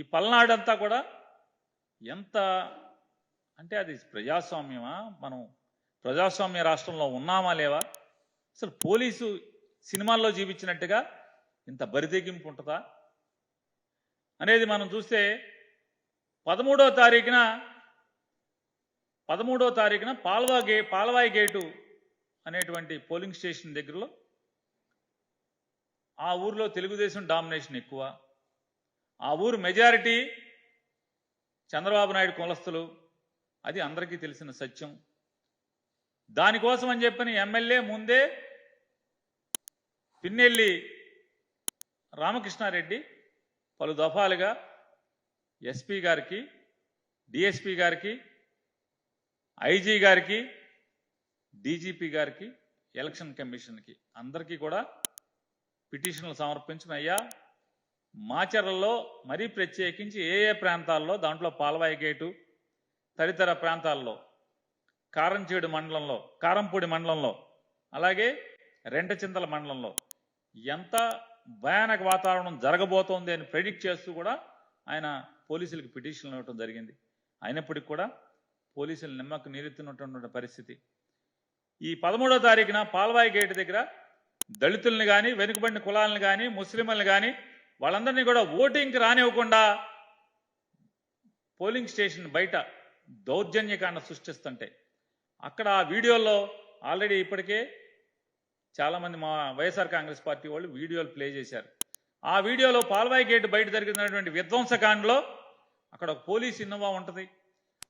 ఈ పల్నాడంతా కూడా ఎంత అంటే అది ప్రజాస్వామ్యమా? మనం ప్రజాస్వామ్య రాష్ట్రంలో ఉన్నామా లేవా? అసలు పోలీసు సినిమాల్లో చూపించినట్టుగా ఇంత బరితెగింపు ఉంటుందా? అనేది మనం చూస్తే పదమూడో తారీఖున పదమూడో తారీఖున పాల్వా గే పాల్వాయి గేటు అనేటువంటి పోలింగ్ స్టేషన్ దగ్గరలో ఆ ఊర్లో తెలుగుదేశం డామినేషన్ ఎక్కువ. ఆ ఊరు మెజారిటీ చంద్రబాబు నాయుడు కులస్తులు అది అందరికీ తెలిసిన సత్యం. దానికోసం అని చెప్పిన ఎమ్మెల్యే ముందే పిన్నెల్లి రామకృష్ణారెడ్డి పలు దఫాలుగా ఎస్పీ గారికి డిఎస్పి గారికి ఐజీ గారికి డీజీపీ గారికి ఎలక్షన్ కమిషన్కి అందరికీ కూడా పిటిషన్లు సమర్పించిన అయ్యా మాచర్లలో మరీ ప్రత్యేకించి ఏ ఏ ప్రాంతాల్లో దాంట్లో పాలవాయి గేటు తదితర ప్రాంతాల్లో కారంచేడు మండలంలో కారంపూడి మండలంలో అలాగే రెంటచింతల మండలంలో ఎంత భయానక వాతావరణం జరగబోతోంది అని ప్రెడిక్ట్ చేస్తూ కూడా ఆయన పోలీసులకు పిటిషన్లు ఇవ్వటం జరిగింది. అయినప్పటికీ కూడా పోలీసులు నిమ్మకు నీరెత్తినటువంటి పరిస్థితి. ఈ పదమూడో తారీఖున పాల్వాయి గేటు దగ్గర దళితుల్ని కానీ వెనుకబడిన కులాలను కానీ ముస్లింలను కానీ వాళ్ళందరినీ కూడా ఓటింగ్కి రానివ్వకుండా పోలింగ్ స్టేషన్ బయట దౌర్జన్యకాండ సృష్టిస్తుంటే అక్కడ ఆ వీడియోలో ఆల్రెడీ ఇప్పటికే చాలామంది మా వైఎస్ఆర్ కాంగ్రెస్ పార్టీ వాళ్ళు వీడియోలు ప్లే చేశారు. ఆ వీడియోలో పాల్వాయి గేట్ బయట జరిగినటువంటి విధ్వంసకాండలో అక్కడ ఒక పోలీస్ ఇన్నోవా ఉంటుంది.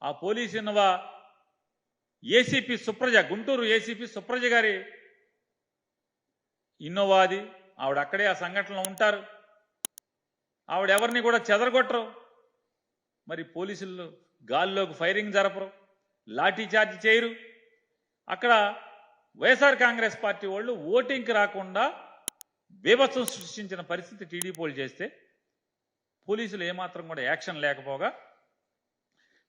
ఆ police Innova ACP Supraja Guntur ACP Supraja గారి ఇన్నోవా అది ఆవిడ అక్కడే ఆ సంఘటనలో ఉంటారు. ఆవిడ ఎవరిని కూడా చెదరగొట్టరు. మరి పోలీసులు గాల్లోకి ఫైరింగ్ జరపరు లాఠీ చార్జ్ చేయరు. అక్కడ వైఎస్ఆర్ కాంగ్రెస్ పార్టీ వాళ్ళు ఓటింగ్కి రాకుండా బీభత్సం సృష్టించిన పరిస్థితి టీడీపీ వాళ్ళు చేస్తే పోలీసులు ఏమాత్రం కూడా యాక్షన్ లేకపోగా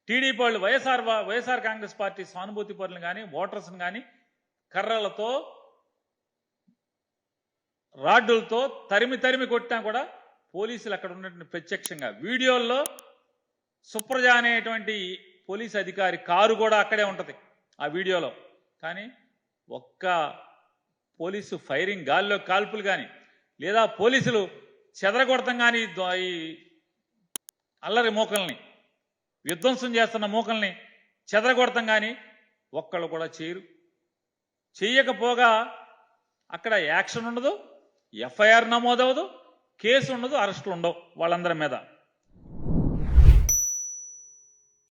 టీడీపీ వాళ్ళు వైఎస్ఆర్ వైఎస్ఆర్ కాంగ్రెస్ పార్టీ సానుభూతి పరులను కానీ ఓటర్స్ని కానీ కర్రలతో రాడ్డులతో తరిమి తరిమి కొట్టినా కూడా పోలీసులు అక్కడ ఉన్నటువంటి ప్రత్యక్షంగా. వీడియోల్లో సుప్రజ అనేటువంటి పోలీస్ అధికారి కారు కూడా అక్కడే ఉంటుంది ఆ వీడియోలో. కానీ ఒక్క పోలీసు ఫైరింగ్ గాల్లో కాల్పులు కానీ లేదా పోలీసులు చెదరగొడతాం కానీ ఈ అల్లరి మూకల్ని విధ్వంసం చేస్తున్న మూకల్ని చెదరగొడతాం కానీ ఒక్కళ్ళు కూడా చేయరు. చేయకపోగా అక్కడ యాక్షన్ ఉండదు ఎఫ్ఐఆర్ నమోదవదు కేసు ఉండదు అరెస్ట్ ఉండవు వాళ్ళందరి మీద.